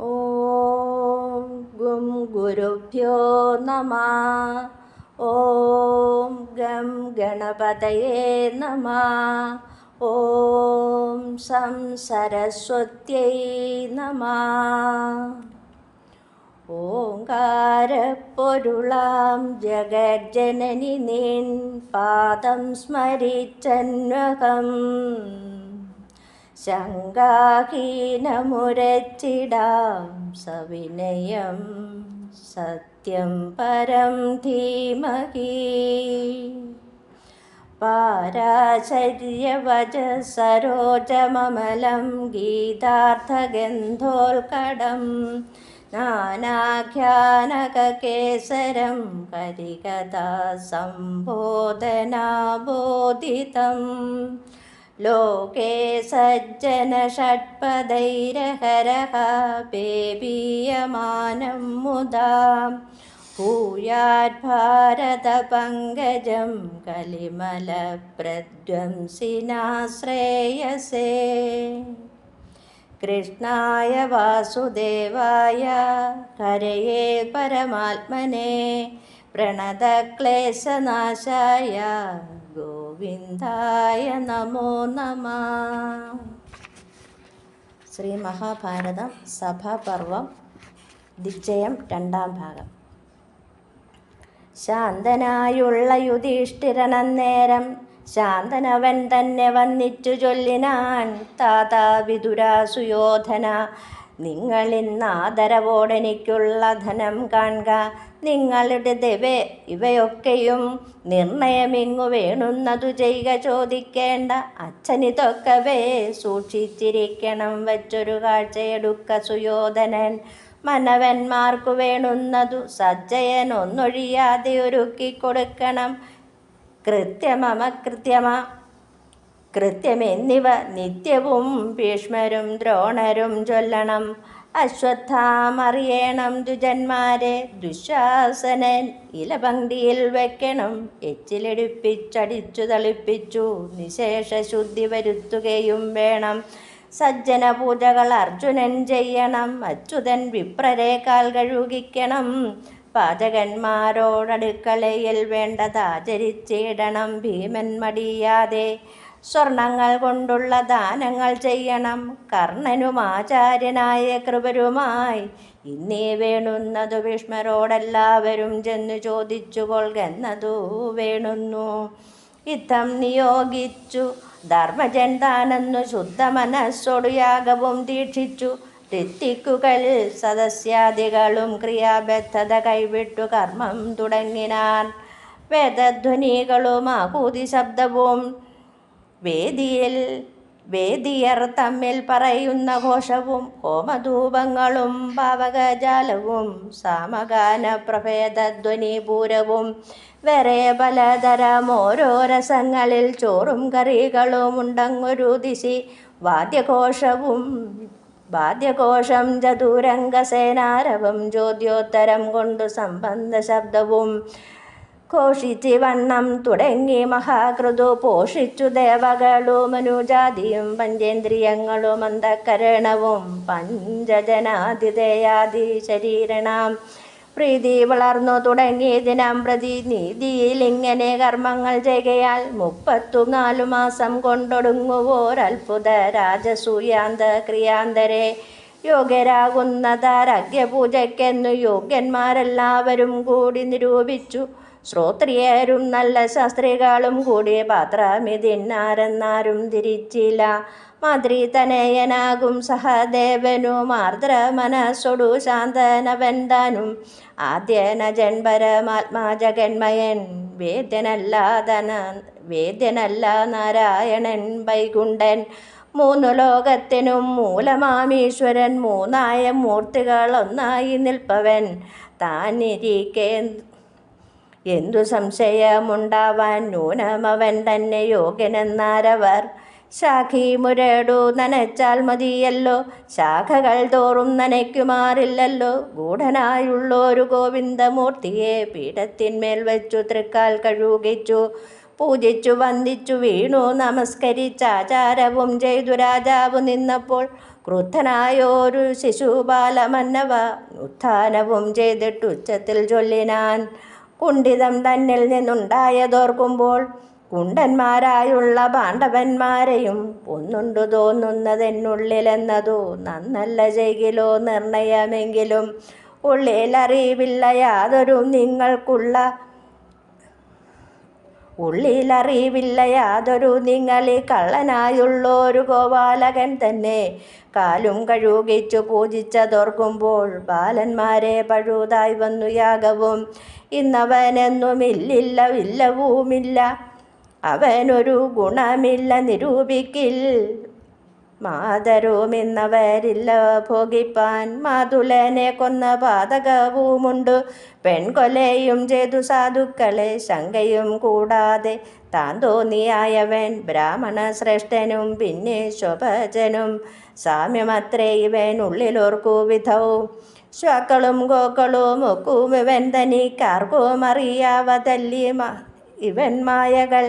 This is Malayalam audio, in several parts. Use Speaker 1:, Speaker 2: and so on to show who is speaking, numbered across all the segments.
Speaker 1: ഓം ഗും ഗുരുഭ്യോ നമ. ഓം ഗം ഗണപതയേ നമ. ഓം സം സരസ്വത്യൈ നമ. ഓങ്കാരപ്പൊരുളാം ജഗജ്ജനനി നീൻ പാദം സ്മരിച്ചന്വകം ശങ്കാഹീനമുരച്ചിടാം സവിനയം സത്യം പരം ധീമഹി. പാരാശര്യവചസരോജമമലം ഗീതാർത്ഥഗന്ധോൽക്കടം നാനാഖ്യാനകേസരം കരികഥാ സംബോധനാബോധിതം लोके सज्जनषट्पदैरहरः पेपीयमानं मुदा भूयाद्भारतपङ्कजं कलिमलप्रध्वंसिना श्रेयसे कृष्णाय वासुदेवाय हरये परमात्मने प्रणतक्लेशनाशाय। ഗോവിന്ദായ നമോ നമ. ശ്രീ മഹാഭാരതം സഭാപർവം ദിജയം രണ്ടാം ഭാഗം. ശാന്തനായുള്ള യുധിഷ്ഠിരനേരം ശാന്തനവൻ തന്നെ വന്നിച്ചു ചൊല്ലിനാൻ താതാ വിതുരാസുയോധന നിങ്ങളിന്നാദരവോടെനിക്കുള്ള ധനം കാണുക. നിങ്ങളുടെ ദവേ ഇവയൊക്കെയും നിർണയമിങ്ങു വേണുന്നതു ചെയ്യുക ചോദിക്കേണ്ട. അച്ഛനിതൊക്കവേ സൂക്ഷിച്ചിരിക്കണം വച്ചൊരു കാഴ്ചയെടുക്ക സുയോധനൻ. മനവന്മാർക്കു വേണുന്നതു സജ്ജയൻ ഒന്നൊഴിയാതെ ഒരുക്കി കൊടുക്കണം കൃത്യമമകൃത്യമ കൃത്യമെന്നിവ നിത്യവും ഭീഷ്മരും ദ്രോണരും ചൊല്ലണം. അശ്വത്ഥാമറിയണം ദുജന്മാരെ ദുശാസനൻ ഇലപങ്ക്തിയിൽ വെക്കണം. എച്ചിലെടുപ്പിച്ചടിച്ചു തളിപ്പിച്ചു. നിശേഷ ശുദ്ധി വരുത്തുകയും വേണം. സജ്ജന പൂജകൾ അർജുനൻ ചെയ്യണം. അച്യുതൻ വിപ്രരെ കാൽ കഴുകിക്കണം. പാചകന്മാരോടടുക്കളയിൽ വേണ്ടതാചരിച്ചിടണം ഭീമൻ മടിയാതെ സ്വർണങ്ങൾ കൊണ്ടുള്ള ദാനങ്ങൾ ചെയ്യണം. കർണനും ആചാര്യനായ കൃപരുമായി ഇന്നീ വേണുന്നതു ഭീഷ്മരോടെല്ലാവരും ചെന്നു ചോദിച്ചു കൊൾകെന്നതു വേണുന്നു. യുദ്ധം നിയോഗിച്ചു. ധർമ്മജൻ താനെന്നു ശുദ്ധ മനസ്സോടു യാഗവും ദീക്ഷിച്ചു. ഋത്തിക്കുകൾ സദസ്യാദികളും ക്രിയാബദ്ധത കൈവിട്ടു കർമ്മം തുടങ്ങിനാൻ വേദധ്വനികളും ആകൂതി ശബ്ദവും വേദിയിൽ വേദിയർ തമ്മിൽ പറയുന്ന ഘോഷവും ഹോമധൂപങ്ങളും പാവകജാലവും സാമഗാന പ്രഭേദധ്വനി പൂരവും വേറെ പലതരം ഓരോ രസങ്ങളിൽ ചോറും കറികളും ഉണ്ടങ്ങൊരു ദിശി വാദ്യഘോഷവും വാദ്യഘോഷം ചതുരംഗസേനാരവം ചോദ്യോത്തരം കൊണ്ടു സംബന്ധ ശബ്ദവും ഘോഷിച്ച് വണ്ണം തുടങ്ങി മഹാകൃതു പോഷിച്ചു ദേവകളും മനുജാതിയും പഞ്ചേന്ദ്രിയങ്ങളും അന്ധകരണവും പഞ്ചജനാതിഥേയാദി ശരീരണം. പ്രീതി വളർന്നു തുടങ്ങി ദിനം പ്രതി നീതിയിൽ ഇങ്ങനെ കർമ്മങ്ങൾ ചെയ്യുകയാൽ മുപ്പത്തുനാലു മാസം കൊണ്ടൊടുങ്ങുവോരത്ഭുത രാജസൂയാന്ത ക്രിയാന്തരെ. യോഗ്യരാകുന്നതാരാഗ്യപൂജയ്ക്കെന്നു യോഗ്യന്മാരെല്ലാവരും കൂടി നിരൂപിച്ചു ശ്രോത്രിയരും നല്ല ശാസ്ത്രികളും കൂടി പാത്രമിതിന്നാരെന്നാരും തിരിച്ചില്ല മാതൃതനയനാകും സഹദേവനു മാർദ്ര മനസ്സൊടു ശാന്തനവൻ താനും ആദ്യന ജന്മരമാത്മാ ജഗന്മയൻ വേദ്യനല്ല ധന വേദ്യനല്ല നാരായണൻ വൈകുണ്ഠൻ. മൂന്നു ലോകത്തിനും മൂലമാമീശ്വരൻ മൂന്നായ മൂർത്തികൾ ഒന്നായി നിൽപ്പവൻ. താനിരിക്കേ എന്തു സംശയമുണ്ടാവാൻ ന്യൂനമവൻ തന്നെ യോഗ്യനെന്നാരവർ? ശാഖി മുരടു നനച്ചാൽ മതിയല്ലോ. ശാഖകൾ തോറും നനയ്ക്കുമാറില്ലല്ലോ. ഗൂഢനായുള്ളൊരു ഗോവിന്ദമൂർത്തിയെ പീഠത്തിന്മേൽ വെച്ചു തൃക്കാൽ കഴുകിച്ചു പൂജിച്ചു വന്ദിച്ചു വീണു നമസ്കരിച്ച ആചാരവും ചെയ്തു. രാജാവ് നിന്നപ്പോൾ ക്രുദ്ധനായോരു ശിശുബാലമന്നവ ഉത്ഥാനവും ചെയ്തിട്ടുച്ചത്തിൽ ചൊല്ലിനാൻ കുണ്ഠിതം തന്നിൽ നിന്നുണ്ടായതോർക്കുമ്പോൾ കുണ്ടന്മാരായുള്ള പാണ്ഡവന്മാരെയും ഒന്നുണ്ടു തോന്നുന്നതെന്നുള്ളിലെന്നതു നന്നല്ല ചെയ്കിലോ നിർണയമെങ്കിലും ഉള്ളിലറിവില്ല യാതൊരു നിങ്ങൾക്കുള്ള ഉള്ളിലറിവില്ല യാതൊരു നിങ്ങളി കള്ളനായുള്ളൊരു ഗോപാലകൻ തന്നെ. കാലും കഴുകിച്ചു പൂജിച്ചതോർക്കുമ്പോൾ ബാലന്മാരെ പഴുതായി വന്നു യാഗവും. ഇന്നവനെന്നുമില്ലില്ല ഇല്ലവുമില്ല അവനൊരു ഗുണമില്ല നിരൂപിക്കിൽ മാതരുമിന്നവരില്ല ഭോഗിപ്പാൻ. മാതുലനെ കൊന്ന പാതകവുമുണ്ട് പെൺകൊലയും ചെയ്തു സാധുക്കളെ ശങ്കയും കൂടാതെ താൻ തോന്നിയായവൻ ബ്രാഹ്മണ ശ്രേഷ്ഠനും പിന്നെ ശുഭജനും. സാമ്യമത്രേ ഇവൻ ഉള്ളിലോർക്കു വിധവും. ശ്വാക്കളും ഗോക്കളും ഒക്കും ഇവൻ തനിക്കാർക്കും ഇവൻ മായകൾ.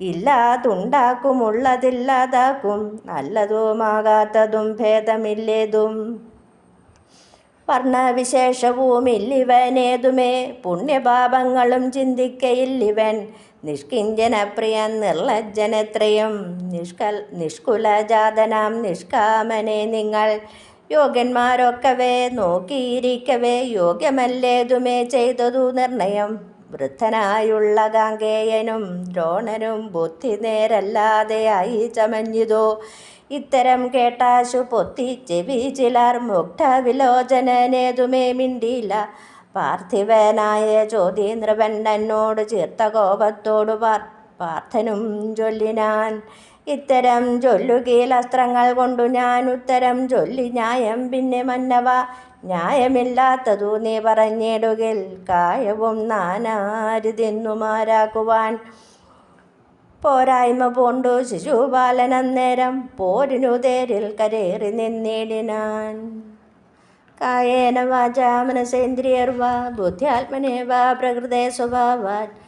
Speaker 1: ഇല്ലാതുണ്ടാക്കുമുള്ളതില്ലാതാക്കും നല്ലതുമാകാത്തതും ഭേദമില്ലേതും. വർണവിശേഷവുമില്ലിവനേതുമേ പുണ്യപാപങ്ങളും ചിന്തിക്കയില്ലിവൻ നിഷ്കിഞ്ചനപ്രിയൻ നിർലജ്ജനത്രയും. നിഷ്കൽ നിഷ്കുലജാതനാം നിഷ്കാമനെ നിങ്ങൾ യോഗ്യന്മാരൊക്കവേ നോക്കിയിരിക്കവേ യോഗ്യമല്ലേതുമേ ചെയ്തതു നിർണയം. വൃദ്ധനായുള്ള ഗാംഗേയനും ദ്രോണനും ബുദ്ധി നേരല്ലാതെയായി ചമഞ്ഞിതോ. ഇത്തരം കേട്ടാശു പൊത്തി ചെവി ചിലർ മുഗ്ധവിലോചനേതുമേ മിണ്ടിയില്ല. പാർത്ഥിവനായ ചോദ്യനൃപൻ എന്നോട് ചേർത്ത കോപത്തോടു പാർ പാർത്ഥനും ചൊല്ലിനാൻ ഇത്തരം ചൊല്ലുകീൽ അസ്ത്രങ്ങൾ കൊണ്ടു ഞാൻ ഉത്തരം ചൊല്ലി ന്യായം പിന്നെ മന്നവ. ന്യായമില്ലാത്തതു നീ പറഞ്ഞിടുകിൽ കായവും നാനാരുതെന്നുമാരാക്കുവാൻ പോരായ്മ പൂണ്ടു ശിശുപാലൻ അന്നേരം പോരിനു തേരിൽ കരേറി നിന്നിടിനാൻ. കായേന വാച മനസേന്ദ്രിയർവാ ബുദ്ധ്യാത്മനേവ പ്രകൃതേ സ്വഭാവാൻ.